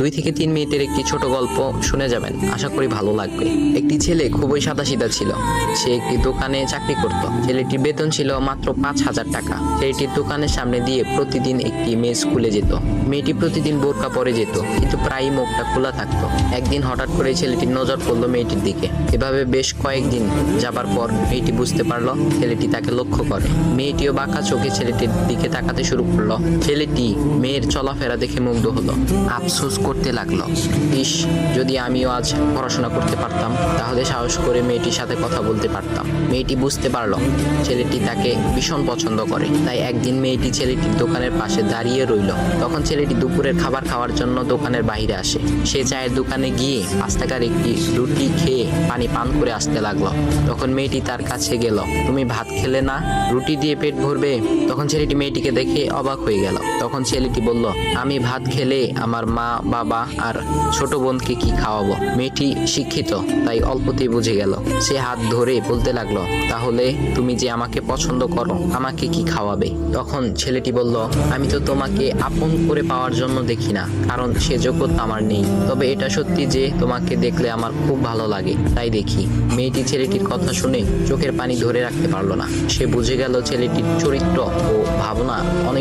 দুই থেকে তিন মিনিটের একটি ছোট গল্প শুনে যাবেন। আশা করি ভালো লাগবে। একটি ছেলে খুবই সাদাসিধা ছিল। সে একটি দোকানে চাকরি করত। ছেলেটির বেতন ছিল মাত্র পাঁচ হাজার টাকা। ছেলেটির দোকানের সামনে দিয়ে প্রতিদিন একটি মেয়ে স্কুলে যেত। মেয়েটি প্রতিদিন বোরকা পরে যেত, কিন্তু প্রায়ই মুখটা খোলা থাকতো। একদিন হঠাৎ করে ছেলেটির নজর পড়ল মেয়েটির দিকে। এভাবে বেশ কয়েকদিন যাবার পর মেয়েটি বুঝতে পারল ছেলেটি তাকে লক্ষ্য করে। মেয়েটিও বাঁকা চোখে ছেলেটির দিকে তাকাতে শুরু করল। ছেলেটি মেয়ের চলাফেরা দেখে মুগ্ধ হলো। আফসোস করতে লাগল। ইস, যদি আমিও আজ পড়াশোনা করতে পারতাম, তাহলে সাহস করে মেয়েটির সাথে কথা বলতে পারতাম। মেয়েটি বুঝতে পারল, ছেলেটি তাকে ভীষণ পছন্দ করে। তাই একদিন মেয়েটি ছেলেটির দোকানের পাশে দাঁড়িয়ে রইল। তখন ছেলেটি দুপুরের খাবার খাওয়ার জন্য দোকানের বাইরে আসে। সে চায়ের দোকানে গিয়ে টাকার একটি রুটি খেয়ে পানি পান করে আসতে লাগল। তখন মেয়েটি তার কাছে গেল, তুমি ভাত খেলে না? রুটি দিয়ে পেট ভরবে? তখন ছেলেটি মেয়েটিকে দেখে অবাক হয়ে গেল। তখন ছেলেটি বলল, আমি ভাত খেলে আমার মা বাবা আর ছোট বোনকে কি খাওয়াবো? মেয়েটি শিক্ষিত, তাই অল্পতেই বুঝে গেল। সে হাত ধরে বলতে লাগল, তাহলে তুমি যে আমাকে পছন্দ করো, আমাকে কি খাওয়াবে? তখন ছেলেটি বলল, আমি তো তোমাকে আপন করে পাওয়ার জন্য দেখি না, কারণ সে যোগ্যতা আমার নেই। তবে এটা সত্যি যে তোমাকে দেখলে আমার খুব ভালো লাগে, তাই দেখি। মেয়েটি ছেলেটির কথা শুনে চোখের পানি ধরে রাখতে পারল না। সে বুঝে গেল ছেলেটির চরিত্র ও ভাবনা অনেক